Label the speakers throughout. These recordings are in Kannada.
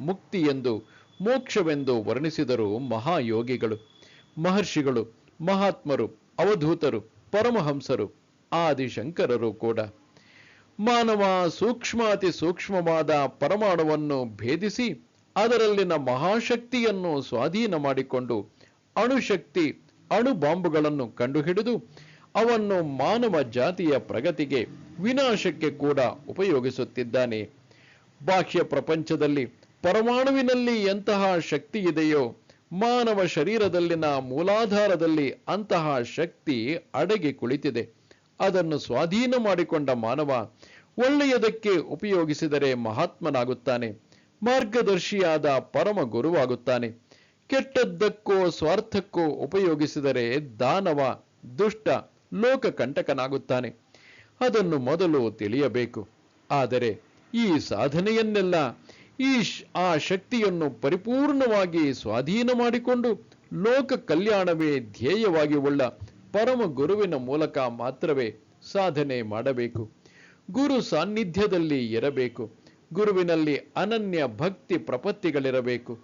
Speaker 1: ಮುಕ್ತಿ ಎಂದು, ಮೋಕ್ಷವೆಂದು ವರ್ಣಿಸಿದರು ಮಹಾಯೋಗಿಗಳು. ಮಹರ್ಷಿಗಳು, ಮಹಾತ್ಮರು, ಅವಧೂತರು, ಪರಮಹಂಸರು, ಆದಿಶಂಕರರು ಕೂಡ. ಮಾನವ ಸೂಕ್ಷ್ಮಾತಿ ಸೂಕ್ಷ್ಮವಾದ ಪರಮಾಣುವನ್ನು ಭೇದಿಸಿ, ಅದರಲ್ಲಿನ ಮಹಾಶಕ್ತಿಯನ್ನು ಸ್ವಾಧೀನ ಮಾಡಿಕೊಂಡು ಅಣುಶಕ್ತಿ ಅಣು ಬಾಂಬುಗಳನ್ನು ಕಂಡುಹಿಡಿದು, ಅವನ್ನು ಮಾನವ ಜಾತಿಯ ಪ್ರಗತಿಗೆ ವಿನಾಶಕ್ಕೆ ಕೂಡ ಉಪಯೋಗಿಸುತ್ತಿದ್ದಾನೆ. ಬಾಹ್ಯ ಪ್ರಪಂಚದಲ್ಲಿ ಪರಮಾಣುವಿನಲ್ಲಿ ಎಂತಹ ಶಕ್ತಿ ಇದೆಯೋ, ಮಾನವ ಶರೀರದಲ್ಲಿನ ಮೂಲಾಧಾರದಲ್ಲಿ ಅಂತಹ ಶಕ್ತಿ ಅಡಗಿ ಕುಳಿತಿದೆ. ಅದನ್ನು ಸ್ವಾಧೀನ ಮಾಡಿಕೊಂಡ ಮಾನವ ಒಳ್ಳೆಯದಕ್ಕೆ ಉಪಯೋಗಿಸಿದರೆ ಮಹಾತ್ಮನಾಗುತ್ತಾನೆ, ಮಾರ್ಗದರ್ಶಿಯಾದ ಪರಮ ಗುರುವಾಗುತ್ತಾನೆ. ಕೆಟ್ಟದ್ದಕ್ಕೋ ಸ್ವಾರ್ಥಕ್ಕೋ ಉಪಯೋಗಿಸಿದರೆ ದಾನವ, ದುಷ್ಟ, ಲೋಕಕಂಟಕನಾಗುತ್ತಾನೆ. ಅದನ್ನು ಮೊದಲು ತಿಳಿಯಬೇಕು. ಆದರೆ ಈ ಸಾಧನೆಯನ್ನೆಲ್ಲ ಈ ಆ ಶಕ್ತಿಯನ್ನು ಪರಿಪೂರ್ಣವಾಗಿ ಸ್ವಾಧೀನ ಮಾಡಿಕೊಂಡು ಲೋಕ ಕಲ್ಯಾಣವೇ ಧ್ಯೇಯವಾಗಿ ಉಳ್ಳ ಪರಮ ಗುರುವಿನ ಮೂಲಕ ಮಾತ್ರವೇ ಸಾಧನೆ ಮಾಡಬೇಕು. ಗುರು ಸಾನ್ನಿಧ್ಯದಲ್ಲಿ ಇರಬೇಕು. ಗುರುವಿನಲ್ಲಿ ಅನನ್ಯ ಭಕ್ತಿ ಪ್ರಪತ್ತಿಗಳಿರಬೇಕು.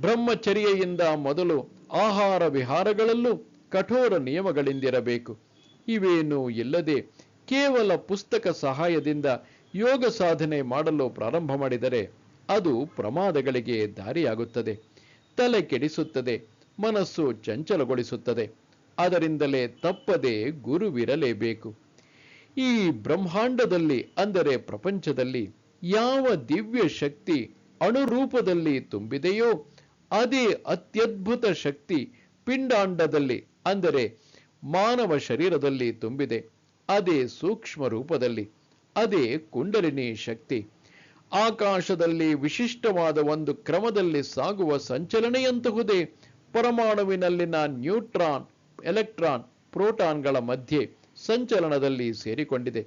Speaker 1: ಬ್ರಹ್ಮಚರ್ಯೆಯಿಂದ ಮೊದಲು ಆಹಾರ ವಿಹಾರಗಳಲ್ಲೂ ಕಠೋರ ನಿಯಮಗಳಿಂದಿರಬೇಕು. ಇವೇನೂ ಇಲ್ಲದೆ ಕೇವಲ ಪುಸ್ತಕ ಸಹಾಯದಿಂದ ಯೋಗ ಸಾಧನೆ ಮಾಡಲು ಪ್ರಾರಂಭ ಮಾಡಿದರೆ ಅದು ಪ್ರಮಾದಗಳಿಗೆ ದಾರಿಯಾಗುತ್ತದೆ. ತಲೆ ಕೆಡಿಸುತ್ತದೆ, ಮನಸ್ಸು ಚಂಚಲಗೊಳಿಸುತ್ತದೆ. ಅದರಿಂದಲೇ ತಪ್ಪದೆ ಗುರುವಿರಲೇಬೇಕು. ಈ ಬ್ರಹ್ಮಾಂಡದಲ್ಲಿ, ಅಂದರೆ ಪ್ರಪಂಚದಲ್ಲಿ, ಯಾವ ದಿವ್ಯ ಶಕ್ತಿ ಅಣುರೂಪದಲ್ಲಿ ತುಂಬಿದೆಯೋ, ಅದೇ ಅತ್ಯದ್ಭುತ ಶಕ್ತಿ ಪಿಂಡಾಂಡದಲ್ಲಿ, ಅಂದರೆ ಮಾನವ ಶರೀರದಲ್ಲಿ ತುಂಬಿದೆ. ಅದೇ ಸೂಕ್ಷ್ಮ ರೂಪದಲ್ಲಿ ಅದೇ ಕುಂಡಲಿನಿ ಶಕ್ತಿ. ಆಕಾಶದಲ್ಲಿ ವಿಶಿಷ್ಟವಾದ ಒಂದು ಕ್ರಮದಲ್ಲಿ ಸಾಗುವ ಸಂಚಲನೆಯಂತಹುದೇ ಪರಮಾಣುವಿನಲ್ಲಿನ ನ್ಯೂಟ್ರಾನ್, ಎಲೆಕ್ಟ್ರಾನ್, ಪ್ರೋಟಾನ್ಗಳ ಮಧ್ಯೆ ಸಂಚಲನದಲ್ಲಿ ಸೇರಿಕೊಂಡಿದೆ.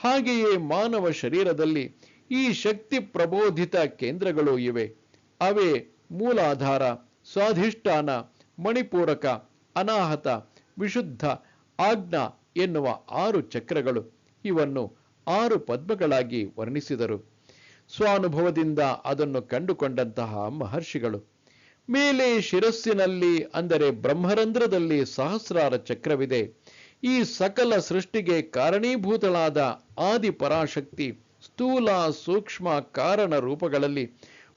Speaker 1: ಹಾಗೆಯೇ ಮಾನವ ಶರೀರದಲ್ಲಿ ಈ ಶಕ್ತಿ ಪ್ರಬೋಧಿತ ಕೇಂದ್ರಗಳು ಇವೆ. ಅವೇ ಮೂಲಾಧಾರ, ಸ್ವಾಧಿಷ್ಠಾನ, ಮಣಿಪೂರಕ, ಅನಾಹತ, ವಿಶುದ್ಧ, ಆಜ್ಞಾ ಎನ್ನುವ ಆರು ಚಕ್ರಗಳು. ಇವನ್ನು ಆರು ಪದ್ಮಗಳಾಗಿ ವರ್ಣಿಸಿದರು. ಸ್ವಾನುಭವದಿಂದ ಅದನ್ನು ಕಂಡುಕೊಂಡಂತಹ ಮಹರ್ಷಿಗಳು. ಮೇಲೆ ಶಿರಸ್ಸಿನಲ್ಲಿ, ಅಂದರೆ ಬ್ರಹ್ಮರಂಧ್ರದಲ್ಲಿ ಸಹಸ್ರಾರ ಚಕ್ರವಿದೆ. ಈ ಸಕಲ ಸೃಷ್ಟಿಗೆ ಕಾರಣೀಭೂತಳಾದ ಆದಿ ಪರಾಶಕ್ತಿ ಸ್ಥೂಲ ಸೂಕ್ಷ್ಮ ಕಾರಣ ರೂಪಗಳಲ್ಲಿ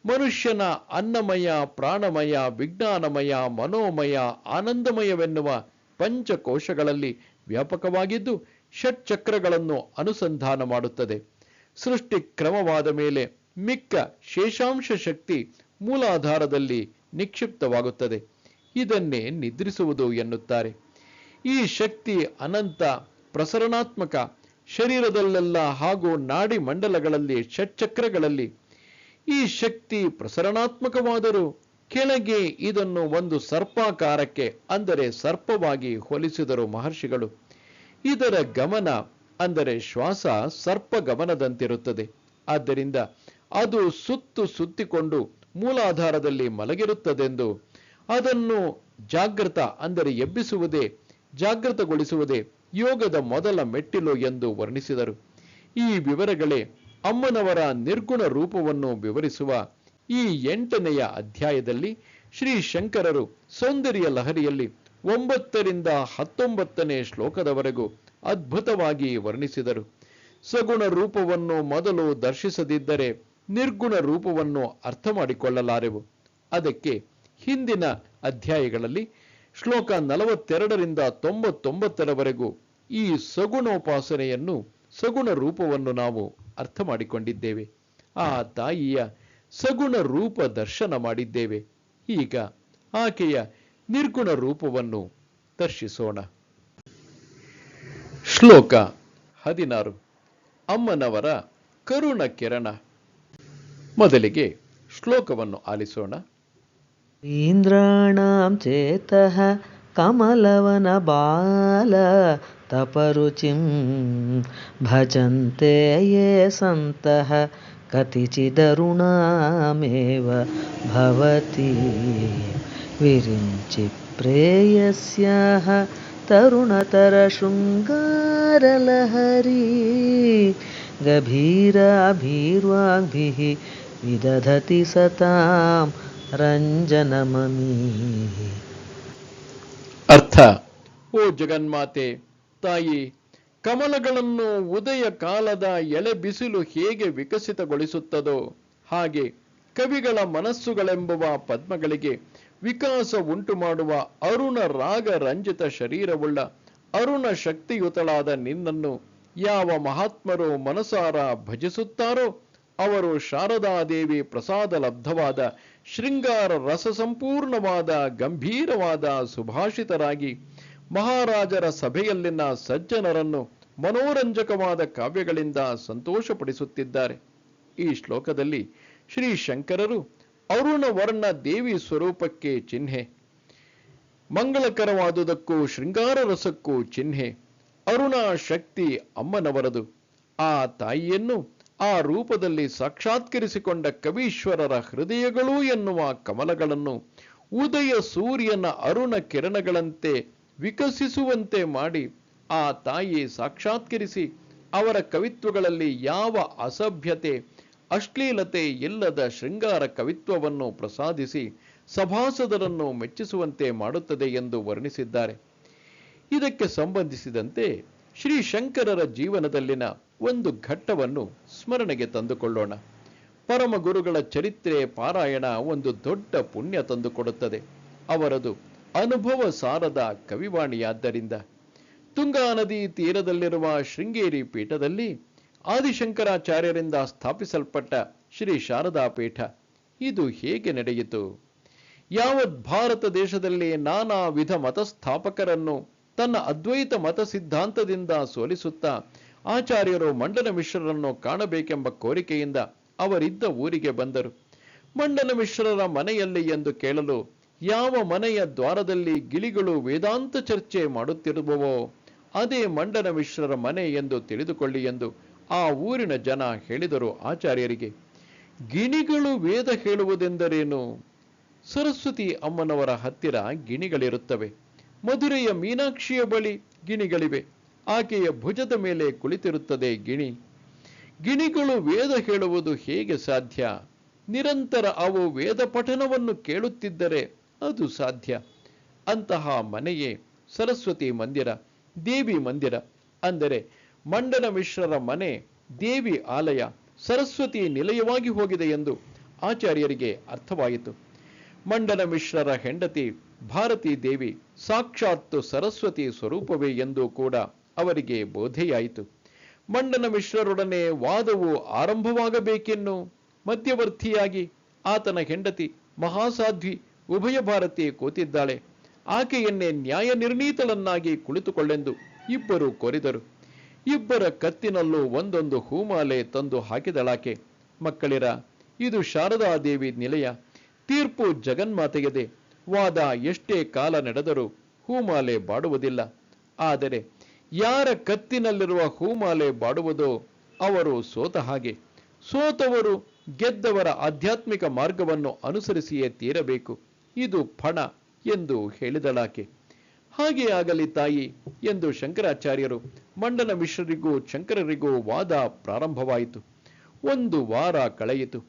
Speaker 1: ಮನುಷ್ಯನ ಅನ್ನಮಯ, ಪ್ರಾಣಮಯ, ವಿಜ್ಞಾನಮಯ, ಮನೋಮಯ, ಆನಂದಮಯವೆನ್ನುವ ಪಂಚಕೋಶಗಳಲ್ಲಿ ವ್ಯಾಪಕವಾಗಿದ್ದು ಷಟ್ಚಕ್ರಗಳನ್ನು ಅನುಸಂಧಾನ ಮಾಡುತ್ತದೆ. ಸೃಷ್ಟಿ ಕ್ರಮವಾದ ಮೇಲೆ ಮಿಕ್ಕ ಶೇಷಾಂಶ ಶಕ್ತಿ ಮೂಲಾಧಾರದಲ್ಲಿ ನಿಕ್ಷಿಪ್ತವಾಗುತ್ತದೆ. ಇದನ್ನೇ ನಿದ್ರಿಸುವುದು ಎನ್ನುತ್ತಾರೆ. ಈ ಶಕ್ತಿ ಅನಂತ, ಪ್ರಸರಣಾತ್ಮಕ, ಶರೀರದಲ್ಲೆಲ್ಲ ಹಾಗೂ ನಾಡಿ ಮಂಡಲಗಳಲ್ಲಿ, ಷಟ್ಚಕ್ರಗಳಲ್ಲಿ ಈ ಶಕ್ತಿ ಪ್ರಸರಣಾತ್ಮಕವಾದರೂ ಕೆಳಗೆ ಇದನ್ನು ಒಂದು ಸರ್ಪಾಕಾರಕ್ಕೆ, ಅಂದರೆ ಸರ್ಪವಾಗಿ ಹೋಲಿಸಿದರು ಮಹರ್ಷಿಗಳು. ಇದರ ಗಮನ ಅಂದರೆ ಶ್ವಾಸ ಸರ್ಪ ಗಮನದಂತಿರುತ್ತದೆ. ಆದ್ದರಿಂದ ಅದು ಸುತ್ತು ಸುತ್ತಿಕೊಂಡು ಮೂಲಾಧಾರದಲ್ಲಿ ಮಲಗಿರುತ್ತದೆಂದು ಅದನ್ನು ಜಾಗೃತ ಅಂದರೆ ಎಬ್ಬಿಸುವುದೇ ಜಾಗೃತಗೊಳಿಸುವುದೇ ಯೋಗದ ಮೊದಲ ಮೆಟ್ಟಿಲು ಎಂದು ವರ್ಣಿಸಿದರು. ಈ ವಿವರಗಳೇ ಅಮ್ಮನವರ ನಿರ್ಗುಣ ರೂಪವನ್ನು ವಿವರಿಸುವ ಈ ಎಂಟನೆಯ ಅಧ್ಯಾಯದಲ್ಲಿ ಶ್ರೀ ಶಂಕರರು ಸೌಂದರ್ಯ ಲಹರಿಯಲ್ಲಿ ಒಂಬತ್ತರಿಂದ ಹತ್ತೊಂಬತ್ತನೇ ಶ್ಲೋಕದವರೆಗೂ ಅದ್ಭುತವಾಗಿ ವರ್ಣಿಸಿದರು. ಸಗುಣ ರೂಪವನ್ನು ಮೊದಲು ದರ್ಶಿಸದಿದ್ದರೆ ನಿರ್ಗುಣ ರೂಪವನ್ನು ಅರ್ಥ ಮಾಡಿಕೊಳ್ಳಲಾರೆವು ಅದಕ್ಕೆ ಹಿಂದಿನ ಅಧ್ಯಾಯಗಳಲ್ಲಿ ಶ್ಲೋಕ ನಲವತ್ತೆರಡರಿಂದ ತೊಂಬತ್ತೊಂಬತ್ತರವರೆಗೂ ಈ ಸಗುಣೋಪಾಸನೆಯನ್ನು ಸಗುಣ ರೂಪವನ್ನು ನಾವು ಅರ್ಥ ಮಾಡಿಕೊಂಡಿದ್ದೇವೆ ಆ ತಾಯಿಯ ಸಗುಣ ರೂಪ ದರ್ಶನ ಮಾಡಿದ್ದೇವೆ. ಈಗ ಆಕೆಯ ನಿರ್ಗುಣ ರೂಪವನ್ನು ದರ್ಶಿಸೋಣ. ಶ್ಲೋಕ ಹದಿನಾರು. ಅಮ್ಮನವರ ಕರುಣ ಕಿರಣ. ಮೊದಲಿಗೆ ಶ್ಲೋಕವನ್ನು ಆಲಿಸೋಣ.
Speaker 2: ಇಂದ್ರಾಣಾಂ ಚೇತಃ ಕಮಲವನಬಾಲ ತಪರುಚಿಂ ಭಜಂತೆ ಯೇ ಸಂತಃ ಕತಿಚಿದರುಣಾಮೇವ ಭವತಿ ವಿರಿಂಚಿ ಪ್ರೇಯಸ್ಯಾಹ ತರುಣತರಶೃङ्गाರಲಹರಿ ಗಭೀರಾಭಿರ್ವಾಗ್ಭಿः ವಿದಧತಿ ಸತಾಂ ರಂಜನಮಮಿ.
Speaker 1: ಅರ್ಥ. ಓ ಜಗನ್ಮಾತೆ ತಾಯಿ ಕಮಲಗಳನ್ನು ಉದಯ ಕಾಲದ ಎಲೆ ಬಿಸಿಲು ಹೇಗೆ ವಿಕಸಿತಗೊಳಿಸುತ್ತದೋ ಹಾಗೆ ಕವಿಗಳ ಮನಸ್ಸುಗಳೆಂಬುವ ಪದ್ಮಗಳಿಗೆ ವಿಕಾಸ ಉಂಟು ಮಾಡುವ ಅರುಣ ರಾಗ ರಂಜಿತ ಶರೀರವುಳ್ಳ ಅರುಣ ಶಕ್ತಿಯುತಳಾದ ನಿನ್ನನ್ನು ಯಾವ ಮಹಾತ್ಮರು ಮನಸಾರ ಭಜಿಸುತ್ತಾರೋ ಅವರು ಶಾರದಾದೇವಿ ಪ್ರಸಾದ ಲಬ್ಧವಾದ ಶೃಂಗಾರ ರಸ ಸಂಪೂರ್ಣವಾದ ಗಂಭೀರವಾದ ಸುಭಾಷಿತರಾಗಿ ಮಹಾರಾಜರ ಸಭೆಯಲ್ಲಿನ ಸಜ್ಜನರನ್ನು ಮನೋರಂಜಕವಾದ ಕಾವ್ಯಗಳಿಂದ ಸಂತೋಷಪಡಿಸುತ್ತಿದ್ದಾರೆ. ಈ ಶ್ಲೋಕದಲ್ಲಿ ಶ್ರೀ ಶಂಕರರು ಅರುಣ ವರ್ಣ ದೇವಿ ಸ್ವರೂಪಕ್ಕೆ ಚಿಹ್ನೆ. ಮಂಗಳಕರವಾದುದಕ್ಕೂ ಶೃಂಗಾರ ರಸಕ್ಕೂ ಚಿಹ್ನೆ. ಅರುಣ ಶಕ್ತಿ ಅಮ್ಮನವರದು. ಆ ತಾಯಿಯನ್ನು ಆ ರೂಪದಲ್ಲಿ ಸಾಕ್ಷಾತ್ಕರಿಸಿಕೊಂಡ ಕವೀಶ್ವರರ ಹೃದಯಗಳು ಎನ್ನುವ ಕಮಲಗಳನ್ನು ಉದಯ ಸೂರ್ಯನ ಅರುಣ ಕಿರಣಗಳಂತೆ ವಿಕಸಿಸುವಂತೆ ಮಾಡಿ ಆ ತಾಯಿ ಸಾಕ್ಷಾತ್ಕರಿಸಿ ಅವರ ಕವಿತ್ವಗಳಲ್ಲಿ ಯಾವ ಅಸಭ್ಯತೆ ಅಶ್ಲೀಲತೆ ಇಲ್ಲದ ಶೃಂಗಾರ ಕವಿತ್ವವನ್ನು ಪ್ರಸಾದಿಸಿ ಸಭಾಸದರನ್ನು ಮೆಚ್ಚಿಸುವಂತೆ ಮಾಡುತ್ತದೆ ಎಂದು ವರ್ಣಿಸಿದ್ದಾರೆ. ಇದಕ್ಕೆ ಸಂಬಂಧಿಸಿದಂತೆ ಶ್ರೀ ಶಂಕರರ ಜೀವನದಲ್ಲಿನ ಒಂದು ಘಟ್ಟವನ್ನು ಸ್ಮರಣೆಗೆ ತಂದುಕೊಳ್ಳೋಣ. ಪರಮ ಗುರುಗಳ ಚರಿತ್ರೆ ಪಾರಾಯಣ ಒಂದು ದೊಡ್ಡ ಪುಣ್ಯ ತಂದುಕೊಡುತ್ತದೆ. ಅವರದು ಅನುಭವ ಸಾರದ ಕವಿವಾಣಿಯಾದ್ದರಿಂದ. ತುಂಗಾ ನದಿ ತೀರದಲ್ಲಿರುವ ಶೃಂಗೇರಿ ಪೀಠದಲ್ಲಿ ಆದಿಶಂಕರಾಚಾರ್ಯರಿಂದ ಸ್ಥಾಪಿಸಲ್ಪಟ್ಟ ಶ್ರೀ ಶಾರದಾ ಪೀಠ ಇದು ಹೇಗೆ ನಡೆಯಿತು? ಯಾವತ್ ಭಾರತ ದೇಶದಲ್ಲಿ ನಾನಾ ವಿಧ ಮತಸ್ಥಾಪಕರನ್ನು ತನ್ನ ಅದ್ವೈತ ಮತ ಸಿದ್ಧಾಂತದಿಂದ ಸೋಲಿಸುತ್ತಾ ಆಚಾರ್ಯರು ಮಂಡನ ಮಿಶ್ರರನ್ನು ಕಾಣಬೇಕೆಂಬ ಕೋರಿಕೆಯಿಂದ ಅವರಿದ್ದ ಊರಿಗೆ ಬಂದರು. ಮಂಡನ ಮಿಶ್ರರ ಮನೆಯಲ್ಲಿ ಎಂದು ಕೇಳಲು ಯಾವ ಮನೆಯ ದ್ವಾರದಲ್ಲಿ ಗಿಳಿಗಳು ವೇದಾಂತ ಚರ್ಚೆ ಮಾಡುತ್ತಿರುವವೋ, ಅದೇ ಮಂಡನ ಮಿಶ್ರರ ಮನೆ ಎಂದು ತಿಳಿದುಕೊಳ್ಳಿ ಎಂದು ಆ ಊರಿನ ಜನ ಹೇಳಿದರು ಆಚಾರ್ಯರಿಗೆ, ಗಿಣಿಗಳು ವೇದ ಹೇಳುವುದೆಂದರೇನು? ಸರಸ್ವತಿ ಅಮ್ಮನವರ ಹತ್ತಿರ ಗಿಣಿಗಳಿರುತ್ತವೆ. ಮಧುರೆಯ ಮೀನಾಕ್ಷಿಯ ಬಳಿ ಗಿಣಿಗಳಿವೆ. ಆಕೆಯ ಭುಜದ ಮೇಲೆ ಕುಳಿತಿರುತ್ತದೆ ಗಿಣಿ. ಗಿಣಿಗಳು ವೇದ ಹೇಳುವುದು ಹೇಗೆ ಸಾಧ್ಯ? ನಿರಂತರ ಅವು ವೇದ ಪಠನವನ್ನು ಕೇಳುತ್ತಿದ್ದರೆ ಅದು ಸಾಧ್ಯ. ಅಂತಹ ಮನೆಯೇ ಸರಸ್ವತಿ ಮಂದಿರ, ದೇವಿ ಮಂದಿರ. ಅಂದರೆ ಮಂಡನ ಮಿಶ್ರರ ಮನೆ, ದೇವಿ ಆಲಯ ಸರಸ್ವತಿ ನಿಲಯವಾಗಿ ಹೋಗಿದೆ ಎಂದು ಆಚಾರ್ಯರಿಗೆ ಅರ್ಥವಾಯಿತು. ಮಂಡನ ಮಿಶ್ರರ ಹೆಂಡತಿ ಭಾರತೀ ದೇವಿ ಸಾಕ್ಷಾತ್ತು ಸರಸ್ವತಿ ಸ್ವರೂಪವೇ ಎಂದು ಕೂಡ ಅವರಿಗೆ ಬೋಧೆಯಾಯಿತು. ಮಂಡನ ಮಿಶ್ರರೊಡನೆ ವಾದವು ಆರಂಭವಾಗಬೇಕೆನ್ನು ಮಧ್ಯವರ್ತಿಯಾಗಿ ಆತನ ಹೆಂಡತಿ ಮಹಾಸಾಧ್ವಿ ಉಭಯ ಭಾರತಿ ಕೂತಿದ್ದಾಳೆ. ಆಕೆಯನ್ನೇ ನ್ಯಾಯ ನಿರ್ಣೀತಳನ್ನಾಗಿ ಕುಳಿತುಕೊಳ್ಳೆಂದು ಇಬ್ಬರು ಕೊರಿದರು. ಇಬ್ಬರ ಕತ್ತಿನಲ್ಲೂ ಒಂದೊಂದು ಹೂಮಾಲೆ ತಂದು ಹಾಕಿದಳಾಕೆ, ಮಕ್ಕಳಿರ, ಇದು ಶಾರದಾದೇವಿ ನಿಲಯ, ತೀರ್ಪು ಜಗನ್ಮಾತೆಗೆದೆ ವಾದ ಎಷ್ಟೇ ಕಾಲ ನಡೆದರೂ ಹೂಮಾಲೆ ಬಾಡುವುದಿಲ್ಲ. ಆದರೆ ಯಾರ ಕತ್ತಿನಲ್ಲಿರುವ ಹೂಮಾಲೆ ಬಾಡುವುದೋ ಅವರು ಸೋತ ಹಾಗೆ, ಸೋತವರು ಗೆದ್ದವರ ಆಧ್ಯಾತ್ಮಿಕ ಮಾರ್ಗವನ್ನು ಅನುಸರಿಸಿಯೇ ತೀರಬೇಕು, ಇದು ಫಣ ಎಂದು ಹೇಳಿದಳಾಕೆ. ಹಾಗೆ ಆಗಲಿ ತಾಯಿ ಎಂದು ಶಂಕರಾಚಾರ್ಯರು ಮಂಡನ ಮಿಶ್ರರಿಗೂ ಶಂಕರರಿಗೂ ವಾದ ಪ್ರಾರಂಭವಾಯಿತು. ಒಂದು ವಾರ ಕಳೆಯಿತು.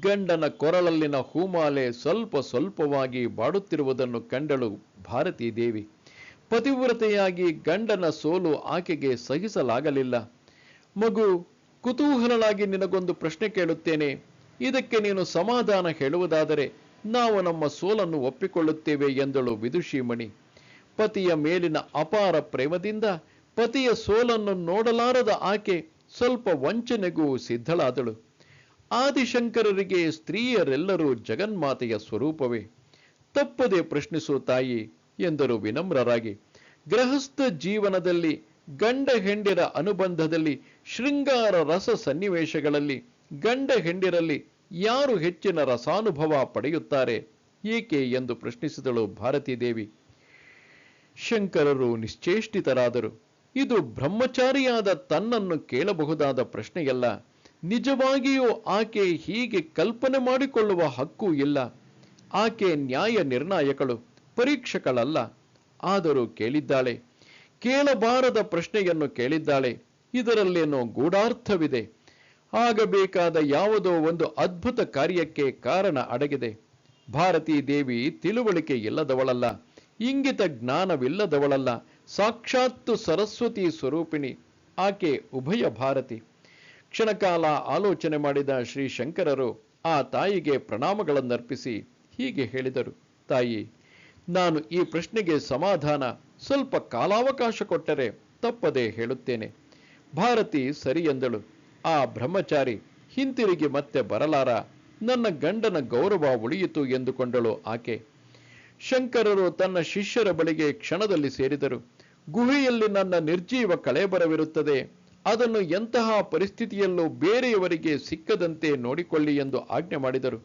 Speaker 1: ಗಂಡನ ಕೊರಳಲ್ಲಿನ ಹೂಮಾಲೆ ಸ್ವಲ್ಪ ಸ್ವಲ್ಪವಾಗಿ ಬಾಡುತ್ತಿರುವುದನ್ನು ಕಂಡಳು ಭಾರತೀ ದೇವಿ ಪತಿವ್ರತೆಯಾಗಿ ಗಂಡನ ಸೋಲು ಆಕೆಗೆ ಸಹಿಸಲಾಗಲಿಲ್ಲ. ಮಗು ಕುತೂಹಲನಾಗಿ ನಿನಗೊಂದು ಪ್ರಶ್ನೆ ಕೇಳುತ್ತೇನೆ. ಇದಕ್ಕೆ ನೀನು ಸಮಾಧಾನ ಹೇಳುವುದಾದರೆ ನಾವು ನಮ್ಮ ಸೋಲನ್ನು ಒಪ್ಪಿಕೊಳ್ಳುತ್ತೇವೆ ಎಂದಳು ವಿದುಷಿಮಣಿ. ಪತಿಯ ಮೇಲಿನ ಅಪಾರ ಪ್ರೇಮದಿಂದ ಪತಿಯ ಸೋಲನ್ನು ನೋಡಲಾರದ ಆಕೆ ಸ್ವಲ್ಪ ವಂಚನೆಗೂ ಸಿದ್ಧಳಾದಳು. ಆದಿಶಂಕರರಿಗೆ ಸ್ತ್ರೀಯರೆಲ್ಲರೂ ಜಗನ್ಮಾತೆಯ ಸ್ವರೂಪವೇ. ತಪ್ಪದೆ ಪ್ರಶ್ನಿಸು ತಾಯಿ ಎಂದರು ವಿನಮ್ರರಾಗಿ. ಗೃಹಸ್ಥ ಜೀವನದಲ್ಲಿ, ಗಂಡ ಹೆಂಡಿರ ಅನುಬಂಧದಲ್ಲಿ, ಶೃಂಗಾರ ರಸ ಸನ್ನಿವೇಶಗಳಲ್ಲಿ, ಗಂಡ ಹೆಂಡಿರಲ್ಲಿ ಯಾರು ಹೆಚ್ಚಿನ ರಸಾನುಭವ ಪಡೆಯುತ್ತಾರೆ? ಏಕೆ ಎಂದು ಪ್ರಶ್ನಿಸಿದಳು ಭಾರತೀ ದೇವಿ ಶಂಕರರು ನಿಶ್ಚೇಷ್ಟಿತರಾದರು. ಇದು ಬ್ರಹ್ಮಚಾರಿಯಾದ ತನ್ನನ್ನು ಕೇಳಬಹುದಾದ ಪ್ರಶ್ನೆಯಲ್ಲ. ನಿಜವಾಗಿಯೂ ಆಕೆ ಹೀಗೆ ಕಲ್ಪನೆ ಮಾಡಿಕೊಳ್ಳುವ ಹಕ್ಕು ಇಲ್ಲ. ಆಕೆ ನ್ಯಾಯ ನಿರ್ಣಾಯಕಳು, ಪರೀಕ್ಷಕಳಲ್ಲ. ಆದರೂ ಕೇಳಿದ್ದಾಳೆ. ಕೇಳಬಾರದ ಪ್ರಶ್ನೆಯನ್ನು ಕೇಳಿದ್ದಾಳೆ. ಇದರಲ್ಲೇನೋ ಗೂಢಾರ್ಥವಿದೆ. ಆಗಬೇಕಾದ ಯಾವುದೋ ಒಂದು ಅದ್ಭುತ ಕಾರ್ಯಕ್ಕೆ ಕಾರಣ ಅಡಗಿದೆ. ಭಾರತೀ ದೇವಿ ತಿಳುವಳಿಕೆ ಇಲ್ಲದವಳಲ್ಲ. ಇಂಗಿತ ಜ್ಞಾನವಿಲ್ಲದವಳಲ್ಲ. ಸಾಕ್ಷಾತ್ತು ಸರಸ್ವತಿ ಸ್ವರೂಪಿಣಿ, ಆಕೆ ಉಭಯ ಭಾರತಿ. ಕ್ಷಣಕಾಲ ಆಲೋಚನೆ ಮಾಡಿದ ಶ್ರೀ ಶಂಕರರು ಆ ತಾಯಿಗೆ ಪ್ರಣಾಮಗಳನ್ನರ್ಪಿಸಿ ಹೀಗೆ ಹೇಳಿದರು, ತಾಯಿ, ನಾನು ಈ ಪ್ರಶ್ನೆಗೆ ಸಮಾಧಾನ, ಸ್ವಲ್ಪ ಕಾಲಾವಕಾಶ ಕೊಟ್ಟರೆ ತಪ್ಪದೆ ಹೇಳುತ್ತೇನೆ. ಭಾರತಿ ಸರಿ ಎಂದಳು. ಆ ಬ್ರಹ್ಮಚಾರಿ, ಹಿಂತಿರುಗಿ ಮತ್ತೆ ಬರಲಾರ, ನನ್ನ ಗಂಡನ ಗೌರವ ಉಳಿಯಿತು ಎಂದುಕೊಂಡಳು ಆಕೆ. ಶಂಕರರು ತನ್ನ ಶಿಷ್ಯರ ಬಳಿಗೆ ಕ್ಷಣದಲ್ಲಿ ಸೇರಿದರು. ಗುಹೆಯಲ್ಲಿ ನನ್ನ ನಿರ್ಜೀವ ಕಳೇಬರವಿರುತ್ತದೆ ಅದನ್ನು ಎಂತಹ ಪರಿಸ್ಥಿತಿಯಲ್ಲೂ ಬೇರೆಯವರಿಗೆ ಸಿಕ್ಕದಂತೆ ನೋಡಿಕೊಳ್ಳಿ ಎಂದು ಆಜ್ಞೆ ಮಾಡಿದರು.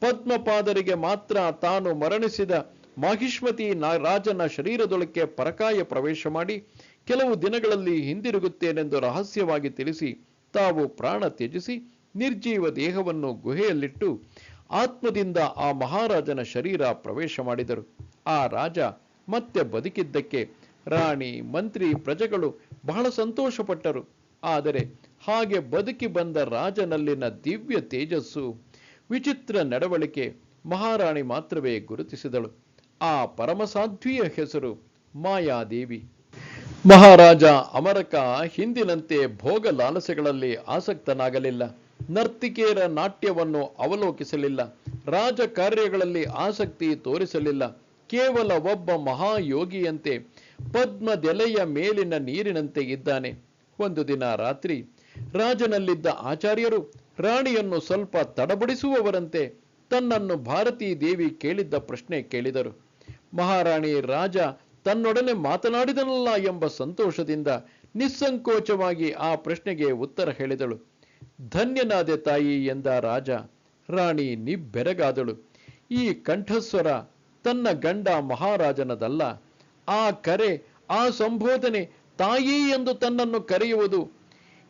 Speaker 1: ಪದ್ಮಪಾದರಿಗೆ ಮಾತ್ರ ತಾನು ಮರಣಿಸಿದ ಮಾಹಿಷ್ಮತಿ ರಾಜನ ಶರೀರದೊಳಕ್ಕೆ ಪರಕಾಯ ಪ್ರವೇಶ ಮಾಡಿ ಕೆಲವು ದಿನಗಳಲ್ಲಿ ಹಿಂದಿರುಗುತ್ತೇನೆಂದು ರಹಸ್ಯವಾಗಿ ತಿಳಿಸಿ ತಾವು ಪ್ರಾಣ ತ್ಯಜಿಸಿ ನಿರ್ಜೀವ ದೇಹವನ್ನು ಗುಹೆಯಲ್ಲಿಟ್ಟು ಆತ್ಮದಿಂದ ಆ ಮಹಾರಾಜನ ಶರೀರ ಪ್ರವೇಶ ಮಾಡಿದರು. ಆ ರಾಜ ಮತ್ತೆ ಬದುಕಿದ್ದಕ್ಕೆ ರಾಣಿ, ಮಂತ್ರಿ, ಪ್ರಜೆಗಳು ಬಹಳ ಸಂತೋಷಪಟ್ಟರು. ಆದರೆ ಹಾಗೆ ಬದುಕಿ ಬಂದ ರಾಜನಲ್ಲಿನ ದಿವ್ಯ ತೇಜಸ್ಸು, ವಿಚಿತ್ರ ನಡವಳಿಕೆ ಮಹಾರಾಣಿ ಮಾತ್ರವೇ ಗುರುತಿಸಿದಳು. ಆ ಪರಮಸಾಧ್ವಿಯ ಹೆಸರು ಮಾಯಾದೇವಿ. ಮಹಾರಾಜ ಅಮರಕ ಹಿಂದಿನಂತೆ ಭೋಗ ಲಾಲಸೆಗಳಲ್ಲಿ ಆಸಕ್ತನಾಗಲಿಲ್ಲ. ನರ್ತಿಕೆಯರ ನಾಟ್ಯವನ್ನು ಅವಲೋಕಿಸಲಿಲ್ಲ. ರಾಜ ಕಾರ್ಯಗಳಲ್ಲಿ ಆಸಕ್ತಿ ತೋರಿಸಲಿಲ್ಲ. ಕೇವಲ ಒಬ್ಬ ಮಹಾಯೋಗಿಯಂತೆ ಪದ್ಮದೆಲೆಯ ಮೇಲಿನ ನೀರಿನಂತೆ ಇದ್ದಾನೆ. ಒಂದು ದಿನ ರಾತ್ರಿ ರಾಜನಲ್ಲಿದ್ದ ಆಚಾರ್ಯರು ರಾಣಿಯನ್ನು ಸ್ವಲ್ಪ ತಡಬಡಿಸುವವರಂತೆ ತನ್ನನ್ನು ಭಾರತೀ ದೇವಿ ಕೇಳಿದ್ದ ಪ್ರಶ್ನೆ ಕೇಳಿದರು. ಮಹಾರಾಣಿ ರಾಜ ತನ್ನೊಡನೆ ಮಾತನಾಡಿದನಲ್ಲ ಎಂಬ ಸಂತೋಷದಿಂದ ನಿಸ್ಸಂಕೋಚವಾಗಿ ಆ ಪ್ರಶ್ನೆಗೆ ಉತ್ತರ ಹೇಳಿದಳು. ಧನ್ಯನಾದೆ ತಾಯಿ ಎಂದ ರಾಜ, ರಾಣಿ ನಿಬ್ಬೆರಗಾದಳು. ಈ ಕಂಠಸ್ವರ ತನ್ನ ಗಂಡ ಮಹಾರಾಜನದಲ್ಲ. ಆ ಕರೆ, ಆ ಸಂಬೋಧನೆ ತಾಯಿ ಎಂದು ತನ್ನನ್ನು ಕರೆಯುವುದು.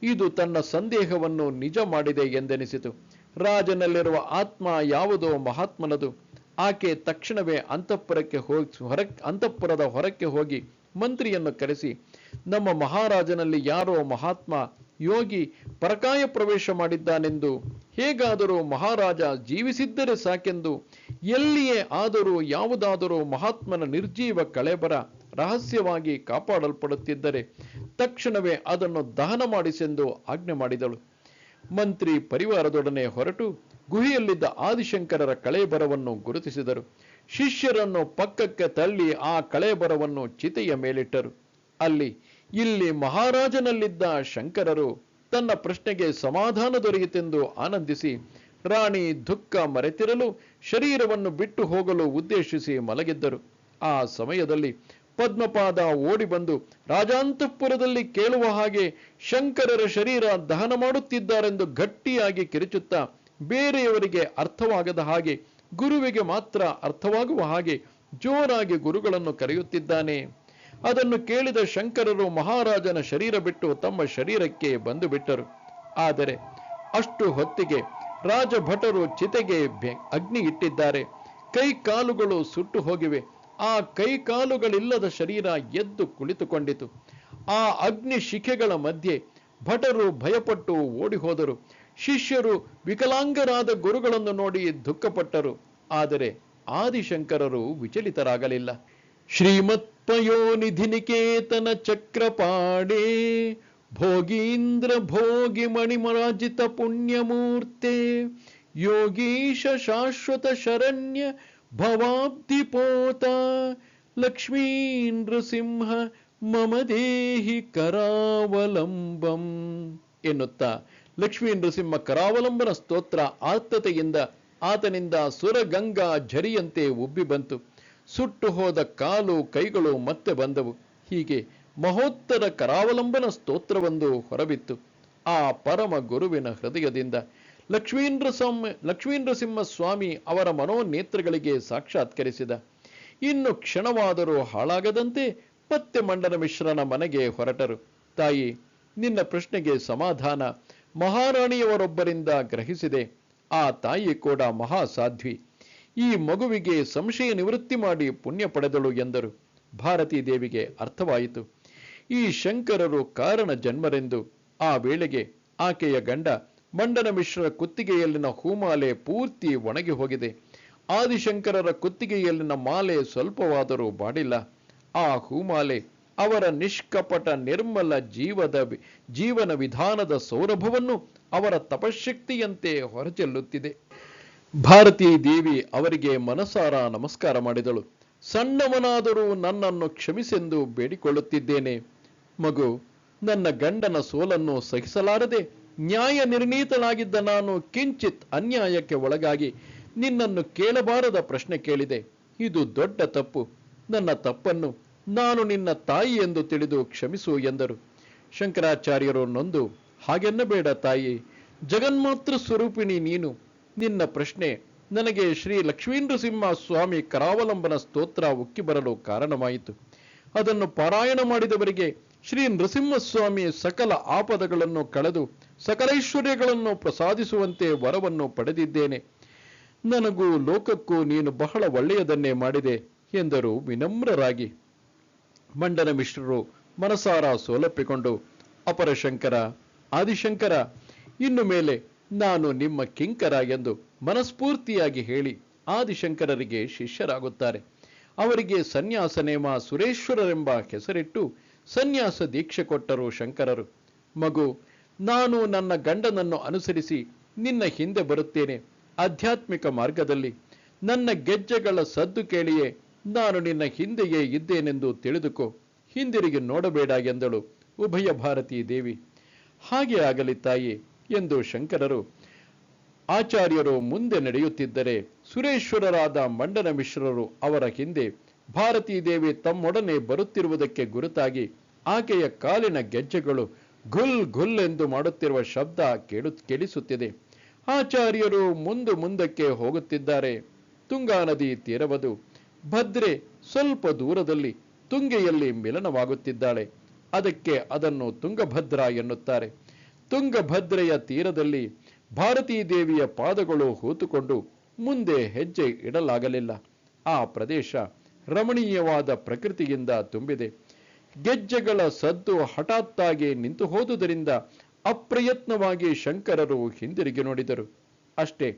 Speaker 1: ಇದು ತನ್ನ ಸಂದೇಹವನ್ನು ನಿಜ ಮಾಡಿದೆ ಎಂದೆನಿಸಿತು. ರಾಜನಲ್ಲಿರುವ ಆತ್ಮ ಯಾವುದೋ ಮಹಾತ್ಮನದು. ಆಕೆ ತಕ್ಷಣವೇ ಅಂತಃಪುರಕ್ಕೆ ಹೋಗಿ ಹೊರ ಅಂತಃಪುರದ ಹೊರಕ್ಕೆ ಹೋಗಿ ಮಂತ್ರಿಯನ್ನು ಕರೆಸಿ, ನಮ್ಮ ಮಹಾರಾಜನಲ್ಲಿ ಯಾರೋ ಮಹಾತ್ಮ ಯೋಗಿ ಪರಕಾಯ ಪ್ರವೇಶ ಮಾಡಿದ್ದಾನೆಂದು. ಹೇಗಾದರೂ ಮಹಾರಾಜ ಜೀವಿಸಿದ್ದರೆ ಸಾಕೆಂದು. ಎಲ್ಲಿಯೇ ಆದರೂ ಯಾವುದಾದರೂ ಮಹಾತ್ಮನ ನಿರ್ಜೀವ ಕಳೆಬರ ರಹಸ್ಯವಾಗಿ ಕಾಪಾಡಲ್ಪಡುತ್ತಿದ್ದರೆ ತಕ್ಷಣವೇ ಅದನ್ನು ದಹನ ಮಾಡಿಸೆಂದು ಆಜ್ಞೆ ಮಾಡಿದಳು. ಮಂತ್ರಿ ಪರಿವಾರದೊಡನೆ ಹೊರಟು ಗುಹೆಯಲ್ಲಿದ್ದ ಆದಿಶಂಕರರ ಕಳೆಬರವನ್ನು ಗುರುತಿಸಿದರು. ಶಿಷ್ಯರನ್ನು ಪಕ್ಕಕ್ಕೆ ತಳ್ಳಿ ಆ ಕಳೆಬರವನ್ನು ಚಿತೆಯ ಮೇಲಿಟ್ಟರು. ಅಲ್ಲಿ ಇಲ್ಲಿ ಮಹಾರಾಜನಲ್ಲಿದ್ದ ಶಂಕರರು ತನ್ನ ಪ್ರಶ್ನೆಗೆ ಸಮಾಧಾನ ದೊರೆಯಿತೆಂದು ಆನಂದಿಸಿ, ರಾಣಿ ದುಃಖ ಮರೆತಿರಲು ಶರೀರವನ್ನು ಬಿಟ್ಟು ಹೋಗಲು ಉದ್ದೇಶಿಸಿ ಮಲಗಿದ್ದರು. ಆ ಸಮಯದಲ್ಲಿ ಪದ್ಮಪಾದ ಓಡಿ ಬಂದು ರಾಜಾಂತಃಪುರದಲ್ಲಿ ಕೇಳುವ ಹಾಗೆ ಶಂಕರರ ಶರೀರ ದಹನ ಮಾಡುತ್ತಿದ್ದಾರೆಂದು ಗಟ್ಟಿಯಾಗಿ ಕಿರಿಚುತ್ತಾ ಬೇರೆಯವರಿಗೆ ಅರ್ಥವಾಗದ ಹಾಗೆ ಗುರುವಿಗೆ ಮಾತ್ರ ಅರ್ಥವಾಗುವ ಹಾಗೆ ಜೋರಾಗಿ ಗುರುಗಳನ್ನು ಕರೆಯುತ್ತಿದ್ದಾನೆ. ಅದನ್ನು ಕೇಳಿದ ಶಂಕರರು ಮಹಾರಾಜನ ಶರೀರ ಬಿಟ್ಟು ತಮ್ಮ ಶರೀರಕ್ಕೆ ಬಂದು ಬಿಟ್ಟರು ಆದರೆ ಅಷ್ಟು ಹೊತ್ತಿಗೆ ರಾಜಭಟರು ಚಿತೆಗೆ ಅಗ್ನಿ ಇಟ್ಟಿದ್ದಾರೆ. ಕೈ ಕಾಲುಗಳು ಸುಟ್ಟು ಹೋಗಿವೆ. ಆ ಕೈ ಕಾಲುಗಳಿಲ್ಲದ ಶರೀರ ಎದ್ದು ಕುಳಿತುಕೊಂಡಿತು. ಆ ಅಗ್ನಿ ಶಿಖೆಗಳ ಮಧ್ಯೆ ಭಟರು ಭಯಪಟ್ಟು ಓಡಿ ಹೋದರು ಶಿಷ್ಯರು ವಿಕಲಾಂಗರಾದ ಗುರುಗಳನ್ನು ನೋಡಿ ದುಃಖಪಟ್ಟರು. ಆದರೆ ಆದಿಶಂಕರರು ವಿಚಲಿತರಾಗಲಿಲ್ಲ. ಶ್ರೀಮತ್ ಪಯೋನಿಧಿ ನಿಕೇತನ ಚಕ್ರಪಾಡೇ ಭೋಗೀಂದ್ರ ಭೋಗಿ ಮಣಿಮರಾಜಿತ ಪುಣ್ಯಮೂರ್ತೆ, ಯೋಗೀಶ ಶಾಶ್ವತ ಶರಣ್ಯ ಭವಾಬ್ಧಿಪೋತ ಲಕ್ಷ್ಮೀ ನೃಸಿಂಹ ಮಮ ದೇಹಿ ಕರಾವಲಂಬಂ ಎನ್ನುತ್ತಾ ಲಕ್ಷ್ಮೀ ನೃಸಿಂಹ ಕರಾವಲಂಬನ ಸ್ತೋತ್ರ ಆರ್ತತೆಯಿಂದ ಆತನಿಂದ ಸುರಗಂಗಾ ಝರಿಯಂತೆ ಉಬ್ಬಿ ಬಂತು. ಸುಟ್ಟು ಹೋದ ಕಾಲು ಕೈಗಳು ಮತ್ತೆ ಬಂದವು. ಹೀಗೆ ಮಹೋತ್ತರ ಕರಾವಲಂಬನ ಸ್ತೋತ್ರವೊಂದು ಹೊರಬಿತ್ತು. ಆ ಪರಮ ಗುರುವಿನ ಹೃದಯದಿಂದ ಲಕ್ಷ್ಮೀಂದ್ರ ಸ್ವಾಮಿ ಲಕ್ಷ್ಮೀಂದ್ರಸಿಂಹ ಸ್ವಾಮಿ ಅವರ ಮನೋನೇತ್ರಗಳಿಗೆ ಸಾಕ್ಷಾತ್ಕರಿಸಿದ. ಇನ್ನು ಕ್ಷಣವಾದರೂ ಹಾಳಾಗದಂತೆ ಪತ್ತೆ ಮಂಡನ ಮಿಶ್ರನ ಮನೆಗೆ ಹೊರಟರು. ತಾಯಿ, ನಿನ್ನ ಪ್ರಶ್ನೆಗೆ ಸಮಾಧಾನ ಮಹಾರಾಣಿಯವರೊಬ್ಬರಿಂದ ಗ್ರಹಿಸಿದೆ. ಆ ತಾಯಿ ಕೂಡ ಮಹಾಸಾಧ್ವಿ. ಈ ಮಗುವಿಗೆ ಸಂಶಯ ನಿವೃತ್ತಿ ಮಾಡಿ ಪುಣ್ಯ ಪಡೆದಳು ಎಂದರು. ಭಾರತೀ ದೇವಿಗೆ ಅರ್ಥವಾಯಿತು. ಈ ಶಂಕರರು ಕಾರಣ ಜನ್ಮರೆಂದು. ಆ ವೇಳೆಗೆ ಆಕೆಯ ಗಂಡ ಮಂಡನ ಮಿಶ್ರ ಕುತ್ತಿಗೆಯಲ್ಲಿನ ಹೂಮಾಲೆ ಪೂರ್ತಿ ಒಣಗಿ ಹೋಗಿದೆ. ಆದಿಶಂಕರರ ಕುತ್ತಿಗೆಯಲ್ಲಿನ ಮಾಲೆ ಸ್ವಲ್ಪವಾದರೂ ಬಾಡಿಲ್ಲ. ಆ ಹೂಮಾಲೆ ಅವರ ನಿಷ್ಕಪಟ ನಿರ್ಮಲ ಜೀವದ ಜೀವನ ವಿಧಾನದ ಸೌರಭವನ್ನು ಅವರ ತಪಶಕ್ತಿಯಂತೆ ಹೊರಚೆಲ್ಲುತ್ತಿದೆ. ಭಾರತೀ ದೇವಿ ಅವರಿಗೆ ಮನಸಾರ ನಮಸ್ಕಾರ ಮಾಡಿದಳು. ಸಣ್ಣವನಾದರೂ ನನ್ನನ್ನು ಕ್ಷಮಿಸೆಂದು ಬೇಡಿಕೊಳ್ಳುತ್ತಿದ್ದೇನೆ. ಮಗು, ನನ್ನ ಗಂಡನ ಸೋಲನ್ನು ಸಹಿಸಲಾರದೆ ನ್ಯಾಯ ನಿರ್ಣೀತನಾಗಿದ್ದ ನಾನು ಕಿಂಚಿತ್ ಅನ್ಯಾಯಕ್ಕೆ ಒಳಗಾಗಿ ನಿನ್ನನ್ನು ಕೇಳಬಾರದ ಪ್ರಶ್ನೆ ಕೇಳಿದೆ. ಇದು ದೊಡ್ಡ ತಪ್ಪು. ನನ್ನ ತಪ್ಪನ್ನು ನಾನು ನಿನ್ನ ತಾಯಿ ಎಂದು ತಿಳಿದು ಕ್ಷಮಿಸು ಎಂದರು. ಶಂಕರಾಚಾರ್ಯರು ನೊಂದು, ಹಾಗೆನ್ನಬೇಡ ತಾಯಿ. ಜಗನ್ಮಾತೃ ಸ್ವರೂಪಿಣಿ ನೀನು. ನಿನ್ನ ಪ್ರಶ್ನೆ, ನನಗೆ ಶ್ರೀ ಲಕ್ಷ್ಮೀನೃಸಿಂಹ ಸ್ವಾಮಿ ಕರಾವಲಂಬನ ಸ್ತೋತ್ರ ಉಕ್ಕಿ ಬರಲು ಕಾರಣವಾಯಿತು. ಅದನ್ನು ಪಾರಾಯಣ ಮಾಡಿದವರಿಗೆ ಶ್ರೀ ನೃಸಿಂಹಸ್ವಾಮಿ ಸಕಲ ಆಪದಗಳನ್ನು ಕಳೆದು ಸಕಲೈಶ್ವರ್ಯಗಳನ್ನು ಪ್ರಸಾದಿಸುವಂತೆ ವರವನ್ನು ಪಡೆದಿದ್ದೇನೆ. ನನಗೂ ಲೋಕಕ್ಕೂ ನೀನು ಬಹಳ ಒಳ್ಳೆಯದನ್ನೇ ಮಾಡಿದೆ ಎಂದರು ವಿನಮ್ರರಾಗಿ. ಮಂಡನ ಮಿಶ್ರರು ಮನಸಾರ ಸೋಲಪ್ಪಿಕೊಂಡು, ಅಪರಶಂಕರ, ಆದಿಶಂಕರ, ಇನ್ನು ಮೇಲೆ ನಾನು ನಿಮ್ಮ ಕಿಂಕರ ಎಂದು ಮನಸ್ಫೂರ್ತಿಯಾಗಿ ಹೇಳಿ ಆದಿಶಂಕರರಿಗೆ ಶಿಷ್ಯರಾಗುತ್ತಾರೆ. ಅವರಿಗೆ ಸನ್ಯಾಸ ನೇಮ ಸುರೇಶ್ವರರೆಂಬ ಹೆಸರಿಟ್ಟು ಸನ್ಯಾಸ ದೀಕ್ಷೆ ಕೊಟ್ಟರು ಶಂಕರರು. ಮಗು, ನಾನು ನನ್ನ ಗಂಡನನ್ನು ಅನುಸರಿಸಿ ನಿನ್ನ ಹಿಂದೆ ಬರುತ್ತೇನೆ. ಆಧ್ಯಾತ್ಮಿಕ ಮಾರ್ಗದಲ್ಲಿ ನನ್ನ ಗೆಜ್ಜೆಗಳ ಸದ್ದು ಕೇಳಿಯೇ ನಾನು ನಿನ್ನ ಹಿಂದೆಯೇ ಇದ್ದೇನೆಂದು ತಿಳಿದುಕೋ. ಹಿಂದಿರುಗಿ ನೋಡಬೇಡ ಎಂದಳು ಉಭಯ ಭಾರತೀ ದೇವಿ. ಹಾಗೆ ಆಗಲಿ ತಾಯಿ ಎಂದು ಶಂಕರರು ಆಚಾರ್ಯರು ಮುಂದೆ ನಡೆಯುತ್ತಿದ್ದರೆ ಸುರೇಶ್ವರರಾದ ಮಂಡನ ಮಿಶ್ರರು ಅವರ ಹಿಂದೆ ಭಾರತೀ ದೇವಿ ತಮ್ಮೊಡನೆ ಬರುತ್ತಿರುವುದಕ್ಕೆ ಗುರುತಾಗಿ ಆಕೆಯ ಕಾಲಿನ ಗೆಜ್ಜೆಗಳು ಘುಲ್ ಘುಲ್ ಎಂದು ಮಾಡುತ್ತಿರುವ ಶಬ್ದ ಕೇಳು ಕೇಳಿಸುತ್ತಿದೆ. ಆಚಾರ್ಯರು ಮುಂದು ಮುಂದಕ್ಕೆ ಹೋಗುತ್ತಿದ್ದಾರೆ. ತುಂಗಾ ನದಿ ತೀರವದು. ಭದ್ರೆ ಸ್ವಲ್ಪ ದೂರದಲ್ಲಿ ತುಂಗೆಯಲ್ಲಿ ಮಿಲನವಾಗುತ್ತಿದ್ದಾಳೆ. ಅದಕ್ಕೆ ಅದನ್ನು ತುಂಗಭದ್ರ ಎನ್ನುತ್ತಾರೆ. ತುಂಗಭದ್ರೆಯ ತೀರದಲ್ಲಿ ಭಾರತೀ ದೇವಿಯ ಪಾದಗಳು ಹೂತುಕೊಂಡು ಮುಂದೆ ಹೆಜ್ಜೆ ಇಡಲಾಗಲಿಲ್ಲ. ಆ ಪ್ರದೇಶ ರಮಣೀಯವಾದ ಪ್ರಕೃತಿಯಿಂದ ತುಂಬಿದೆ. ಗೆಜ್ಜೆಗಳ ಸದ್ದು ಹಠಾತ್ತಾಗಿ ನಿಂತು ಹೋದುದರಿಂದ ಅಪ್ರಯತ್ನವಾಗಿ ಶಂಕರರು ಹಿಂದಿರುಗಿ ನೋಡಿದರು. ಅಷ್ಟೇ,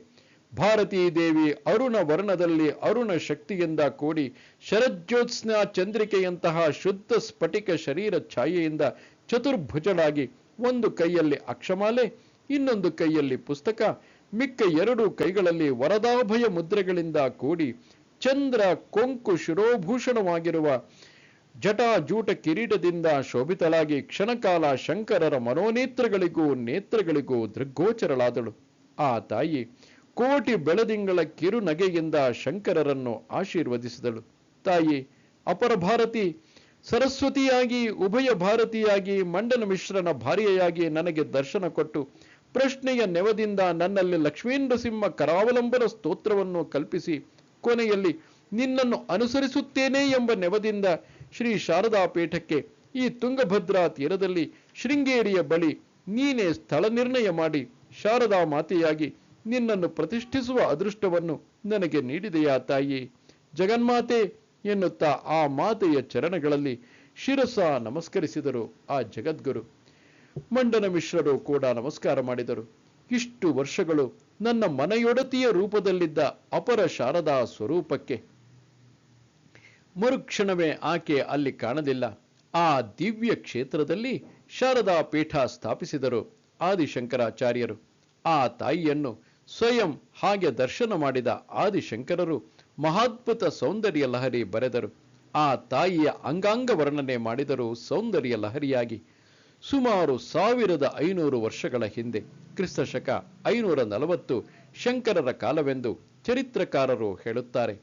Speaker 1: ಭಾರತೀ ದೇವಿ ಅರುಣ ವರ್ಣದಲ್ಲಿ ಅರುಣ ಶಕ್ತಿಯಿಂದ ಕೂಡಿ ಶರಜ್ಯೋತ್ಸ್ನ ಚಂದ್ರಿಕೆಯಂತಹ ಶುದ್ಧ ಸ್ಫಟಿಕ ಶರೀರ ಛಾಯೆಯಿಂದ ಚತುರ್ಭುಜಳಾಗಿ ಒಂದು ಕೈಯಲ್ಲಿ ಅಕ್ಷಮಾಲೆ, ಇನ್ನೊಂದು ಕೈಯಲ್ಲಿ ಪುಸ್ತಕ, ಮಿಕ್ಕ ಎರಡು ಕೈಗಳಲ್ಲಿ ವರದಾಭಯ ಮುದ್ರೆಗಳಿಂದ ಕೂಡಿ ಚಂದ್ರ ಕೊಂಕು ಶಿರೋಭೂಷಣವಾಗಿರುವ ಜಟಾಜೂಟ ಕಿರೀಟದಿಂದ ಶೋಭಿತಳಾಗಿ ಕ್ಷಣಕಾಲ ಶಂಕರರ ಮನೋನೇತ್ರಗಳಿಗೂ ನೇತ್ರಗಳಿಗೂ ದೃಗ್ಗೋಚರಳಾದಳು. ಆ ತಾಯಿ ಕೋಟಿ ಬೆಳದಿಂಗಳ ಕಿರುನಗೆಯಿಂದ ಶಂಕರರನ್ನು ಆಶೀರ್ವದಿಸಿದಳು. ತಾಯಿ, ಅಪರ ಭಾರತಿ ಸರಸ್ವತಿಯಾಗಿ, ಉಭಯ ಭಾರತಿಯಾಗಿ, ಮಂಡನ ಮಿಶ್ರನ ಭಾರ್ಯೆಯಾಗಿ ನನಗೆ ದರ್ಶನ ಕೊಟ್ಟು, ಪ್ರಶ್ನೆಯ ನೆವದಿಂದ ನನ್ನಲ್ಲಿ ಲಕ್ಷ್ಮೀಂದ್ರ ಸಿಂಹ ಕರಾವಲಂಬನ ಸ್ತೋತ್ರವನ್ನು ಕಲ್ಪಿಸಿ, ಕೊನೆಯಲ್ಲಿ ನಿನ್ನನ್ನು ಅನುಸರಿಸುತ್ತೇನೆ ಎಂಬ ನೆವದಿಂದ ಶ್ರೀ ಶಾರದಾ ಪೀಠಕ್ಕೆ ಈ ತುಂಗಭದ್ರಾ ತೀರದಲ್ಲಿ ಶೃಂಗೇರಿಯ ಬಳಿ ನೀನೇ ಸ್ಥಳ ನಿರ್ಣಯ ಮಾಡಿ, ಶಾರದಾ ಮಾತೆಯಾಗಿ ನಿನ್ನನ್ನು ಪ್ರತಿಷ್ಠಿಸುವ ಅದೃಷ್ಟವನ್ನು ನನಗೆ ನೀಡಿದೆಯಾ ತಾಯಿ? ಜಗನ್ಮಾತೆ ಎನ್ನುತ್ತಾ ಆ ಮಾತೆಯ ಚರಣಗಳಲ್ಲಿ ಶಿರಸ ನಮಸ್ಕರಿಸಿದರು ಆ ಜಗದ್ಗುರು. ಮಂಡನ ಮಿಶ್ರರು ಕೂಡ ನಮಸ್ಕಾರ ಮಾಡಿದರು. ಇಷ್ಟು ವರ್ಷಗಳು ನನ್ನ ಮನೆಯೊಡತಿಯ ರೂಪದಲ್ಲಿದ್ದ ಅಪರ ಶಾರದಾ ಸ್ವರೂಪಕ್ಕೆ. ಮರುಕ್ಷಣವೇ ಆಕೆ ಅಲ್ಲಿ ಕಾಣಲಿಲ್ಲ ಆ ದಿವ್ಯ ಕ್ಷೇತ್ರದಲ್ಲಿ ಶಾರದಾ ಪೀಠ ಸ್ಥಾಪಿಸಿದರು ಆದಿಶಂಕರಾಚಾರ್ಯರು. ಆ ತಾಯಿಯನ್ನು ಸ್ವಯಂ ಹಾಗೆ ದರ್ಶನ ಮಾಡಿದ ಆದಿಶಂಕರರು ಮಹಾದ್ಭುತ ಸೌಂದರ್ಯ ಲಹರಿ ಬರೆದರು. ಆ ತಾಯಿಯ ಅಂಗಾಂಗ ವರ್ಣನೆ ಮಾಡಿದರು ಸೌಂದರ್ಯ ಲಹರಿಯಾಗಿ ಸುಮಾರು ಸಾವಿರದ ಐನೂರು ವರ್ಷಗಳ ಹಿಂದೆ ಕ್ರಿಸ್ತ ಶಕ ಐನೂರ ನಲವತ್ತು ಶಂಕರರ ಕಾಲವೆಂದು ಚರಿತ್ರಕಾರರು ಹೇಳುತ್ತಾರೆ.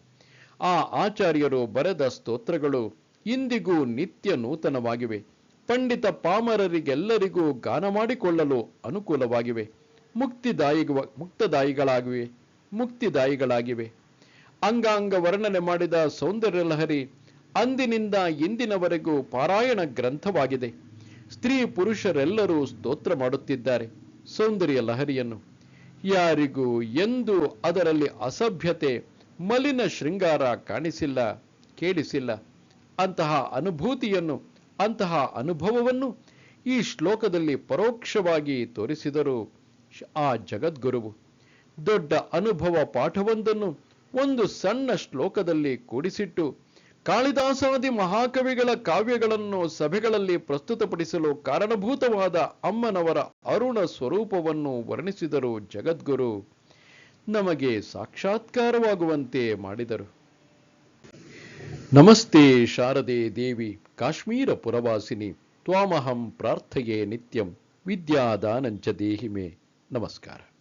Speaker 1: ಆ ಆಚಾರ್ಯರು ಬರೆದ ಸ್ತೋತ್ರಗಳು ಇಂದಿಗೂ ನಿತ್ಯ ನೂತನವಾಗಿವೆ. ಪಂಡಿತ ಪಾಮರರಿಗೆಲ್ಲರಿಗೂ ಗಾನ ಮಾಡಿಕೊಳ್ಳಲು ಅನುಕೂಲವಾಗಿವೆ. ಮುಕ್ತಿದಾಯಿ ಮುಕ್ತದಾಯಿಗಳಾಗಿವೆ. ಮುಕ್ತಿದಾಯಿಗಳಾಗಿವೆ. ಅಂಗಾಂಗ ವರ್ಣನೆ ಮಾಡಿದ ಸೌಂದರ್ಯ ಲಹರಿ ಅಂದಿನಿಂದ ಇಂದಿನವರೆಗೂ ಪಾರಾಯಣ ಗ್ರಂಥವಾಗಿದೆ. ಸ್ತ್ರೀ ಪುರುಷರೆಲ್ಲರೂ ಸ್ತೋತ್ರ ಮಾಡುತ್ತಿದ್ದಾರೆ ಸೌಂದರ್ಯ ಲಹರಿಯನ್ನು. ಯಾರಿಗೂ ಎಂದು ಅದರಲ್ಲಿ ಅಸಭ್ಯತೆ, ಮಲಿನ ಶೃಂಗಾರ ಕಾಣಿಸಿಲ್ಲ, ಕೇಳಿಸಿಲ್ಲ. ಅಂತಹ ಅನುಭೂತಿಯನ್ನು, ಅಂತಹ ಅನುಭವವನ್ನು ಈ ಶ್ಲೋಕದಲ್ಲಿ ಪರೋಕ್ಷವಾಗಿ ತೋರಿಸಿದರು ಆ ಜಗದ್ಗುರುವು. ದೊಡ್ಡ ಅನುಭವ ಪಾಠವೊಂದನ್ನು ಒಂದು ಸಣ್ಣ ಶ್ಲೋಕದಲ್ಲಿ ಕೂಡಿಸಿಟ್ಟು, ಕಾಳಿದಾಸಾದಿ ಮಹಾಕವಿಗಳ ಕಾವ್ಯಗಳನ್ನು ಸಭೆಗಳಲ್ಲಿ ಪ್ರಸ್ತುತಪಡಿಸಲು ಕಾರಣಭೂತವಾದ ಅಮ್ಮನವರ ಅರುಣ ಸ್ವರೂಪವನ್ನು ವರ್ಣಿಸಿದರು ಜಗದ್ಗುರು. ನಮಗೆ ಸಾಕ್ಷಾತ್ಕಾರವಾಗುವಂತೆ ಮಾಡಿದರು. ನಮಸ್ತೆ ಶಾರದೆ ದೇವಿ, ಕಾಶ್ಮೀರ ಪುರವಾಸಿನಿ, ತ್ವಾಮಹಂ ಪ್ರಾರ್ಥೆಯೇ ನಿತ್ಯಂ, ವಿದ್ಯಾದಾನಂಚ ದೇಹಿಮೆ. ನಮಸ್ಕಾರ.